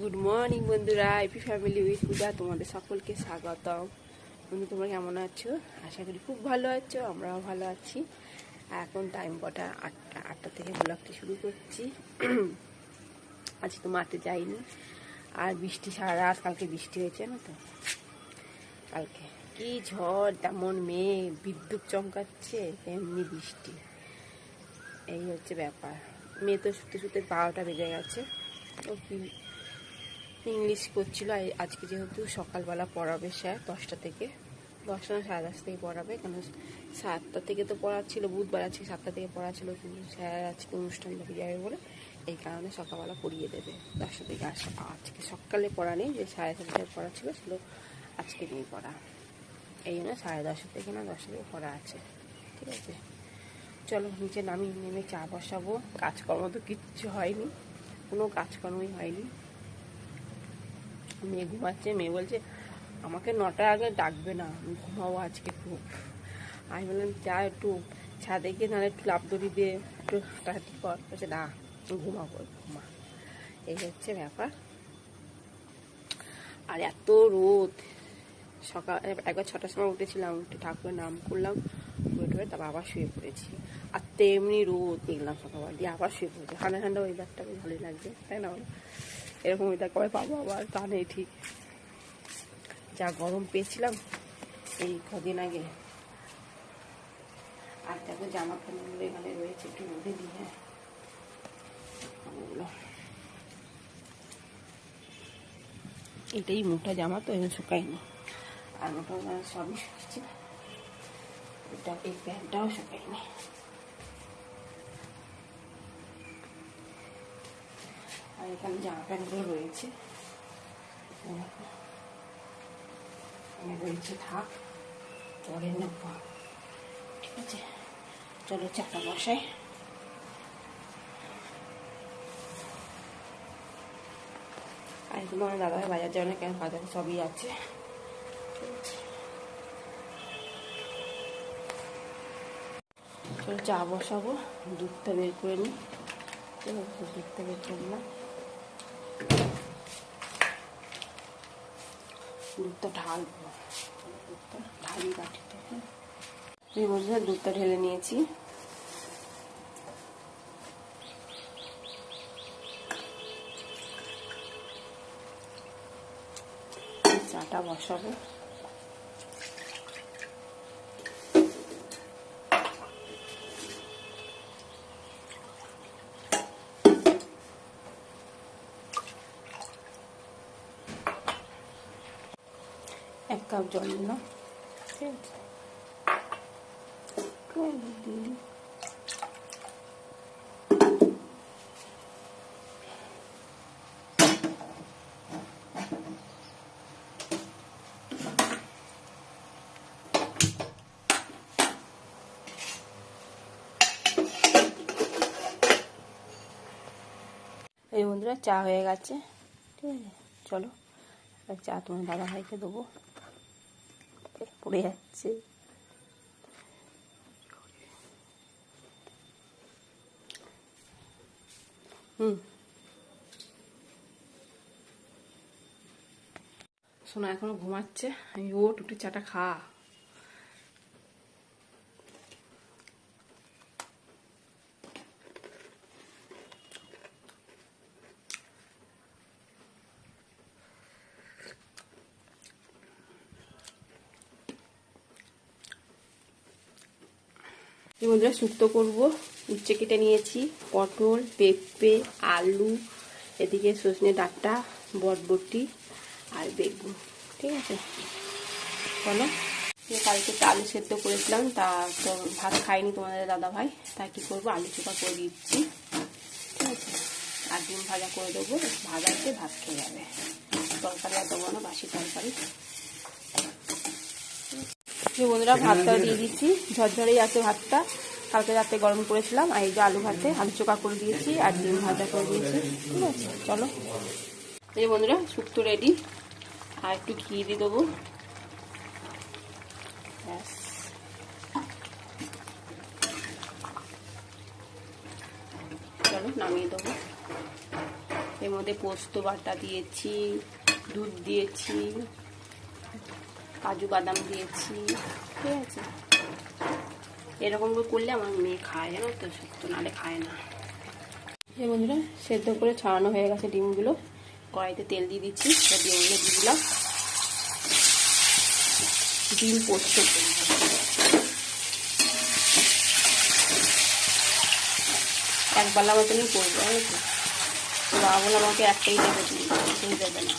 Good morning বন্ধুরা। AP family with Puja, তোমাদের সকলকে স্বাগতম। বন্ধু, তোমরা কেমন আছো? আশা করি খুব ভালো আছো, আমরাও ভালো আছি। এখন টাইম কটা? আটটা আটটা থেকে ব্লগটি শুরু করছি। আজকে তো মাঠে যাইনি। আর বৃষ্টি সারা রাত, কালকে বৃষ্টি হয়েছে না তো? কালকে। কি ঝড়, তেমন মেয়ে বিদ্যুৎ চমকাচ্ছে, তেমনি বৃষ্টি। এই হচ্ছে ব্যাপার। মেয়ে তো শুতে শুতে বারোটা বেজে গেছে। ও কি ইংলিশ করছিল আজকে যেহেতু সকালবেলা পড়াবে স্যার দশটা থেকে, দশটা না সাড়ে দশটা থেকে পড়াবে, কেন সাতটা থেকে তো পড়াচ্ছিল, বুধবার আজকে সাতটা থেকে পড়া ছিল কিন্তু স্যার আজকে অনুষ্ঠান বাড়ি যাবে বলে এই কারণে সকালবেলা পড়িয়ে দেবে, দশটা থেকে আসা। আজকে সকালে পড়া নেই, যে সাড়ে সাতটায় পড়া ছিল সেগুলো আজকে নেই পড়া। এই জন্য সাড়ে দশটা থেকে না দশটা থেকে পড়া আছে, ঠিক আছে? চলো নিচে নামি নেমে চা বসাবো, কাজকর্ম তো কিচ্ছু হয়নি, কোনো কাজকর্মই হয়নি। মেয়ে ঘুমাচ্ছে, মেয়ে বলছে, আমাকে নটার আগে ডাকবে না, আমি ঘুমাবো আজকে খুব আমি বললাম, যা একটু ছাদে গিয়ে নাহলে একটু লাভ দড়ি দিয়ে একটু হাঁটাহাঁটি কর। বলছে, না ঘুমাবো, ঘুমা। এই হচ্ছে ব্যাপার। আর এত রোদ। সকাল, একবার ছটার সময় উঠেছিলাম উঠে ঠাকুরের নাম করলাম, করে টুয়ে তারপর আবার শুয়ে পড়েছি। আর তেমনি রোদ, দেখলাম সকালবেলা, দিয়ে আবার শুয়ে পড়েছি। ঠান্ডা ঠান্ডা ওয়েদারটা ভালোই লাগছে, তাই না? এরকম ওয়েদার কবে পাবো আবার? নেই, ঠিক। যা গরম পেয়েছিলাম, এই কদিন আগে। আর দেখো জামা প্যান্টগুলো এখানে রয়েছে, একটু রোদে দিয়ে হ্যাঁ। এটাই মোটা জামা, তো এখন শুকায়নি। আর মোটা সবই শুকিয়েছে এটা এই প্যান্টটাও শুকায়নি। আর এখানে জামা প্যান্টগুলো রয়েছে রয়েছে থাক, পরে নেব। ঠিক আছে, চলো চাকা বসাই। আর তোমার দাদা বাজার না কেন? বাজারে সবই আছে। চলো চা বসাবো, দুধটা বের করে নিই। দুধটা বের করলাম দুধটা ঢালবো দুধটা ঢালি বাটিতে হ্যাঁ এই দুধটা ঢেলে নিয়েছি। চাটা বসাবো। দিলাম ঠিক আছে এই বন্ধুরা, চা হয়ে গেছে। ঠিক আছে? চলো চা তোমার দাদা ভাইকে দেবো। পড়ে যাচ্ছে। হুম। শোনা এখনও ঘুমাচ্ছে। আমি ওট উঠে চাটা খা। এই বন্ধুরা শুক্তো করব। উচ্ছে কেটে নিয়েছি, পটল, পেঁপে, আলু, এদিকে সজনে ডাঁটা, বটবটি আর বেগুন, ঠিক আছে? বলো। কালকে আলু সেদ্ধ করেছিলাম, তা তো ভাত খাইনি তোমাদের দাদা ভাই তা কী করব? আলু চোখা করে দিচ্ছি, ঠিক আছে? আর ডিম ভাজা করে দেবো ভাজাতে ভাত খেয়ে যাবে। তরকারি আর দেবো না, বাসি তরকারি। যে বন্ধুরা, ভাতটাও দিয়ে দিচ্ছি। ঝরঝরেই আছে ভাতটা। কালকে রাতে গরম করেছিলাম, আর এই যে আলু ভাতে আলু চোখা করে দিয়েছি আর ডিম ভাজা করে দিয়েছি। ঠিক আছে, চলো। এই বন্ধুরা, শুক্তো রেডি আর একটু ঘি দিয়ে দেবো। চলো, নামিয়ে দেবো। এর মধ্যে পোস্ত বাটা দিয়েছি, দুধ দিয়েছি। কাজু বাদাম দিয়েছি, ঠিক আছে? এরকম করে করলে আমার মেয়ে খায় জানো তো, সত্য নাহলে খায় না। এই বন্ধুরা, সেদ্ধ করে ছাড়ানো হয়ে গেছে ডিমগুলো। কড়াইতে তেল দিয়ে দিচ্ছি ডিমগুলো দিয়ে দিলাম। ডিম পোস্ত এক বেলা মতনই করব হয়েছে তো। বাবা আমাকে একটাই দেবে দেবে না।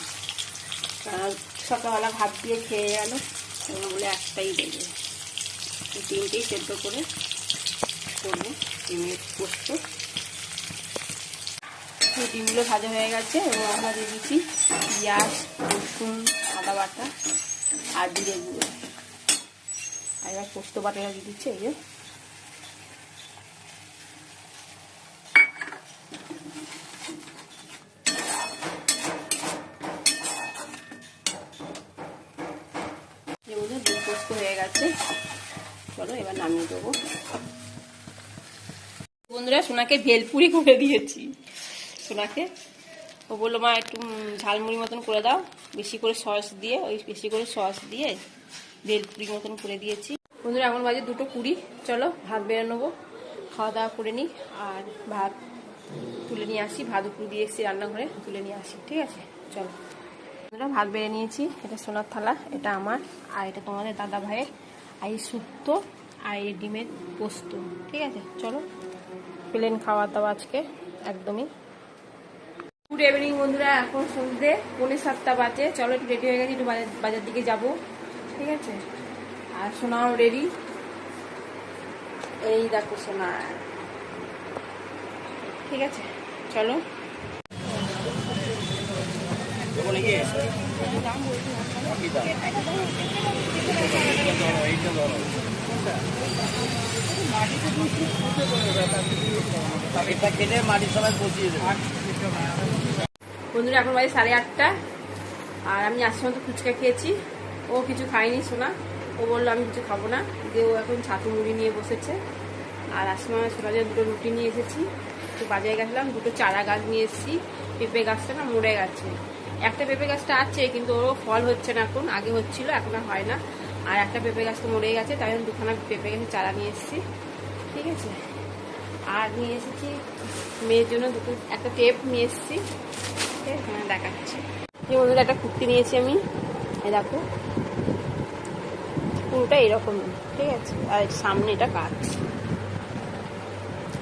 সকালবেলা ভাত দিয়ে খেয়ে গেল। বলে একটাই দেবে। তিনটেই সেদ্ধ করে করব। ডিমের পোস্ত। ডিমগুলো ভাজা হয়ে গেছে। এবং আমরা দিয়ে দিচ্ছি পেঁয়াজ, রসুন, আদা বাটা আর জিরে গুঁড়ো। আর এবার পোস্ত বাটাটা দিয়ে দিচ্ছি, এই যে এর মধ্যে ডিম পোস্ত হয়ে চলো, এবার নামিয়ে দেবো। বন্ধুরা, সোনাকে ভেলপুরি করে দিয়েছি। সোনাকে। ও বলল, মা, একটু ঝালমুড়ি মতন করে দাও। বেশি করে সস দিয়ে, ওই বেশি করে সস দিয়ে ভেলপুরি মতন করে দিয়েছি। বন্ধুরা, এখন বাজে দুটো কুড়ি। চলো, ভাত বেড়ে নেব। খাওয়া দাওয়া করে নিই আর ভাত তুলে নিয়ে আসি। ভাত উপরে দিয়ে এসেছি রান্নাঘরে, তুলে নিয়ে আসি, ঠিক আছে? চলো। বন্ধুরা, ভাত বেড়ে নিয়েছি। এটা সোনার থালা, এটা আমার আর এটা তোমাদের দাদা ভাইয়ের আর এই শুক্তো আর এই ডিমের পোস্ত। ঠিক আছে, চলো। প্লেন খাওয়া দাওয়া আজকে, একদমই। গুড ইভিনিং বন্ধুরা, এখন সন্ধ্যে পৌনে সাতটা বাজে। চলো একটু রেডি হয়ে গেছি, একটু বাজার বাজার দিকে যাব। ঠিক আছে? আর সোনাও রেডি এই দেখো সোনা। ঠিক আছে, চলো এটা কেটে মাটির সবাই বসিয়ে দেবে বন্ধুরা, এখন বাজে সাড়ে আটটা। আর আমি আসার মতো ফুচকা খেয়েছি। ও কিছু খায়নি, সোনা। ও বলল, আমি কিছু খাব না। দিয়ে ও এখন ছাতু মুড়ি নিয়ে বসেছে। আর আসমা, সোনা যে দুটো রুটি নিয়ে এসেছি। একটু বাজারে গেছিলাম, দুটো চারা গাছ নিয়ে এসেছি। পেঁপে গাছটা না মরে গেছে। একটা পেঁপে গাছটা আছে, কিন্তু ওরও ফল হচ্ছে না এখন, আগে হচ্ছিল, এখন আর হয় না। আর একটা পেঁপে গাছ তো মরে গেছে, তাই জন্য দুখানা পেঁপে গাছের চারা নিয়ে এসেছি, ঠিক আছে? আর নিয়ে এসেছি মেয়ের জন্য দুটো, একটা টেপ নিয়ে এসেছি হ্যাঁ দেখাচ্ছি। এই বন্ধুরা, একটা কুর্তি নিয়েছি আমি, এই দেখো। পুরোটা এরকম, ঠিক আছে? আর সামনে এটা কাজ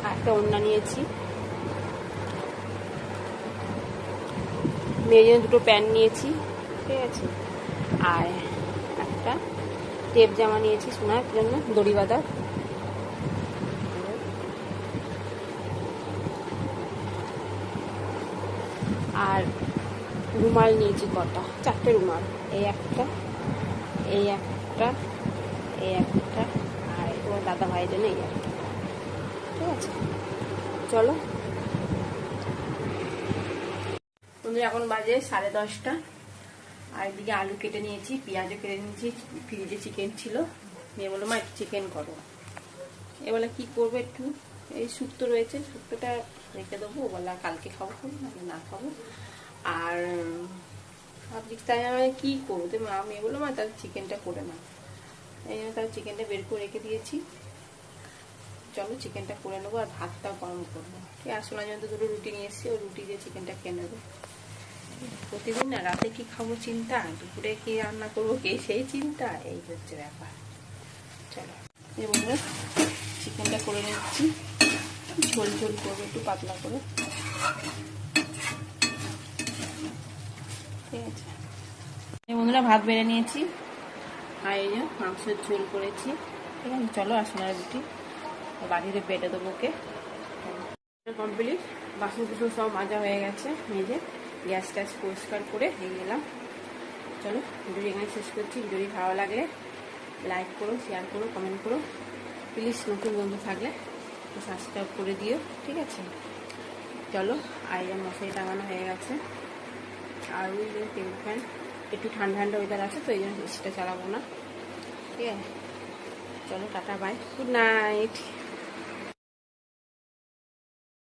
আর একটা ওড়না নিয়েছি। মেয়ের জন্য দুটো প্যান্ট নিয়েছি, ঠিক আছে? আর একটা টেপ জামা নিয়েছি সোনার জন্য দড়ি বাঁধা। আর রুমাল নিয়েছি কটা, চারটে রুমাল। এই একটা এই একটা এই একটা, আর তোমার দাদা ভাইয়ের জন্য এই একটা। ঠিক আছে? চলো। বন্ধুরা এখন বাজে সাড়ে দশটা। আর এদিকে আলু কেটে নিয়েছি, পেঁয়াজও কেটে নিয়েছি, ফ্রিজে চিকেন ছিল। মেয়ে বলল, মা, একটু চিকেন করো। এবেলা কি করব একটু? এই শুক্তো রয়েছে শুক্তোটা রেখে দেবো। বলা কালকে খাব খাব না খাব। আর ভাবছি তাই আমি কী করব? তো মা, মেয়ে বলল, মা, তাহলে চিকেনটা করে না এই জন্য তাহলে চিকেনটা বের করে রেখে দিয়েছি। চলো চিকেনটা করে নেব আর ভাতটাও গরম করব। শোনা জন্য দুটো রুটি নিয়ে এসেছি ওই রুটি দিয়ে চিকেনটা খেয়ে নেব। প্রতিদিন না রাতে কি খাব চিন্তা? দুপুরে কি রান্না করব কে সেই চিন্তা? এই হচ্ছে ব্যাপার। চলো বন্ধুরা চিকেনটা করে নিচ্ছি। ঝোল ঝোল করব, একটু পাতলা করে। ঠিক আছে। বন্ধুরা, ভাত বেড়ে নিয়েছি। আর এই যে মাংসের ঝোল করেছি। ঠিক আছে, চলো আসনার রুটি। বাড়িতে বেটে দেবো ওকে। কমপ্লিট। বাসন কুসন সব মাজা হয়ে গেছে, মেজে। গ্যাস ট্যাস পরিষ্কার করে দিয়ে গেলাম চলো, ভিডিও এখানে শেষ করছি। ভিডিওটি ভালো লাগলে লাইক করো শেয়ার করো কমেন্ট করো। প্লিজ নতুন বন্ধু থাকলে সাবস্ক্রাইব করে দিও, ঠিক আছে? চলো আইরন মশারি টাঙানো হয়ে গেছে। আর ওই যে টেবিল ফ্যান একটু ঠান্ডা ঠান্ডা ওয়েদার আছে তো, এই জন্য সেটা চালাবো না। ঠিক আছে? চলো, টাটা বাই গুড নাইট